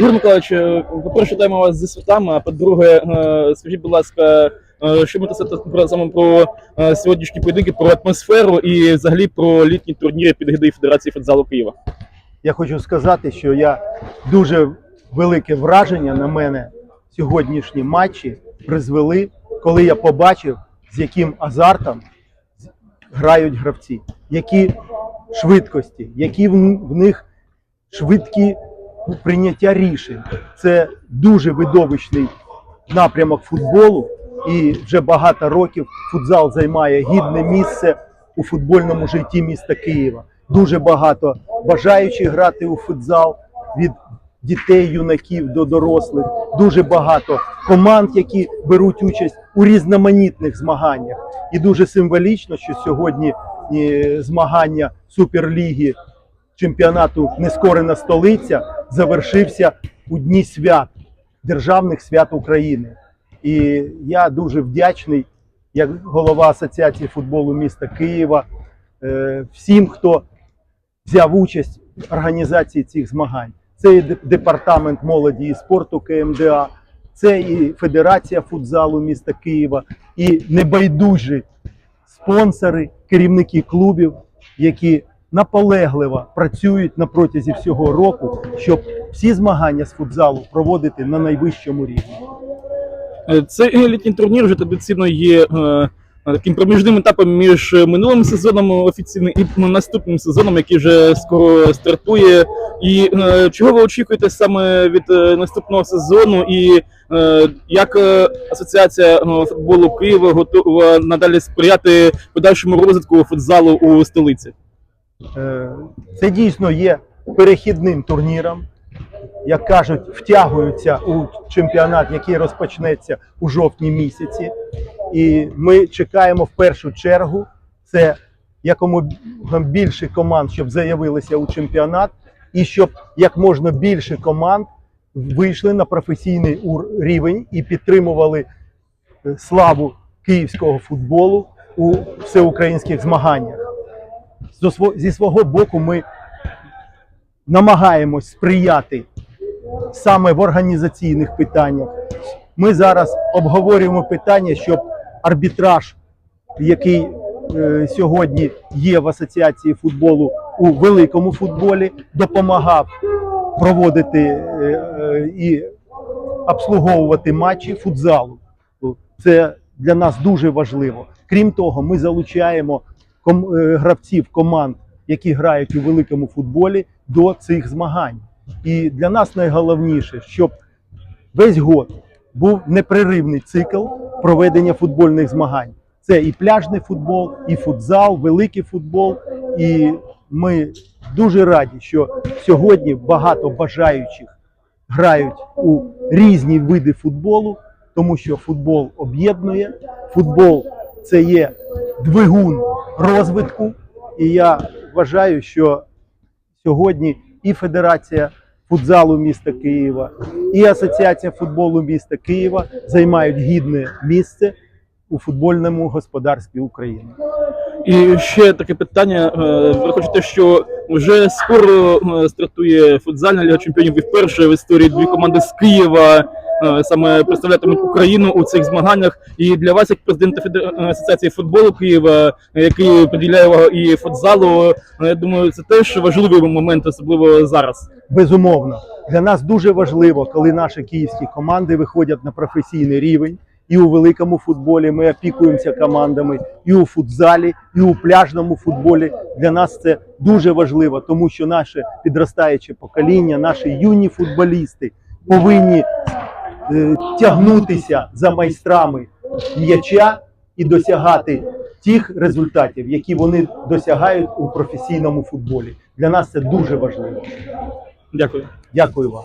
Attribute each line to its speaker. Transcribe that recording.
Speaker 1: Ігор Миколаївич, е, по-перше, даємо вас зі святами, а по-друге, е, скажіть, будь ласка, е, що можете сказати про саме про сьогоднішні поєдинки, про атмосферу і взагалі про літні турніри під гидою Федерації футзалу Києва?
Speaker 2: Я хочу сказати, що я дуже велике враження на мене сьогоднішні матчі призвели, коли я побачив, з яким азартом грають гравці, які швидкості, які в них швидкі прийняття рішень. Це дуже видовищний напрямок футболу, і вже багато років футзал займає гідне місце у футбольному житті міста Києва. Дуже багато бажаючих грати у футзал від дітей, юнаків до дорослих. Дуже багато команд, які беруть участь у різноманітних змаганнях. І дуже символічно, що сьогодні е, змагання Суперліги чемпіонату Нескорена столиця завершився у дні свят, державних свят України. І я дуже вдячний, як голова Асоціації футболу міста Києва, е, всім, хто взяв участь в організації цих змагань. Це і департамент молоді і спорту КМДА, це і Федерація футзалу міста Києва, і небайдужі спонсори, керівники клубів, які наполегливо працюють на протязі всього року, щоб всі змагання з футзалу проводити на найвищому рівні.
Speaker 1: Е, Цей літній турнір вже традиційно є е, таким проміжним етапом між минулим сезоном офіційним і наступним сезоном, який вже скоро стартує. І е, чого ви очікуєте саме від е, наступного сезону? І е, як е, асоціація е, футболу Києва готова надалі сприяти подальшому розвитку футзалу у столиці?
Speaker 2: Е, Це дійсно є перехідним турніром. Як кажуть, втягуються у чемпіонат, який розпочнеться у жовтні місяці. І ми чекаємо в першу чергу це якомога більше команд, щоб заявилися у чемпіонат, і щоб як можна більше команд вийшли на професійний рівень і підтримували е, славу київського футболу у всеукраїнських змаганнях. Зі свого боку, ми намагаємось сприяти саме в організаційних питаннях. Ми зараз обговорюємо питання, щоб арбітраж, який е, сьогодні є в асоціації футболу у великому футболі, допомагав проводити е, е, і обслуговувати матчі футзалу. Це для нас дуже важливо. Крім того, ми залучаємо гравців команд, які грають у великому футболі, до цих змагань. І для нас найголовніше, щоб весь год був непреривний цикл проведення футбольних змагань. Це і пляжний футбол, і футзал, великий футбол. І ми дуже раді, що сьогодні багато бажаючих грають у різні види футболу, тому що футбол об'єднує, футбол це є двигун розвитку. І я вважаю, що сьогодні і Федерація футзалу міста Києва, і Асоціація футболу міста Києва займають гідне місце у футбольному господарстві України.
Speaker 1: І ще таке питання. е, Враховуючи те, що вже скоро стартує футзальна ліга чемпіонів і вперше в історії дві команди з Києва саме представлятимуть Україну у цих змаганнях. І для вас, як президента е, асоціації футболу Києва, е, який приділяє і футзалу, е, я думаю, це теж важливий момент, особливо зараз.
Speaker 2: Безумовно, для нас дуже важливо, коли наші київські команди виходять на професійний рівень. І у великому футболі ми опікуємося командами, і у футзалі, і у пляжному футболі. Для нас це дуже важливо, тому що наше підростаюче покоління, наші юні футболісти повинні е, тягнутися за майстрами м'яча і досягати тих результатів, які вони досягають у професійному футболі. Для нас це дуже важливо.
Speaker 1: Дякую.
Speaker 2: Дякую вам.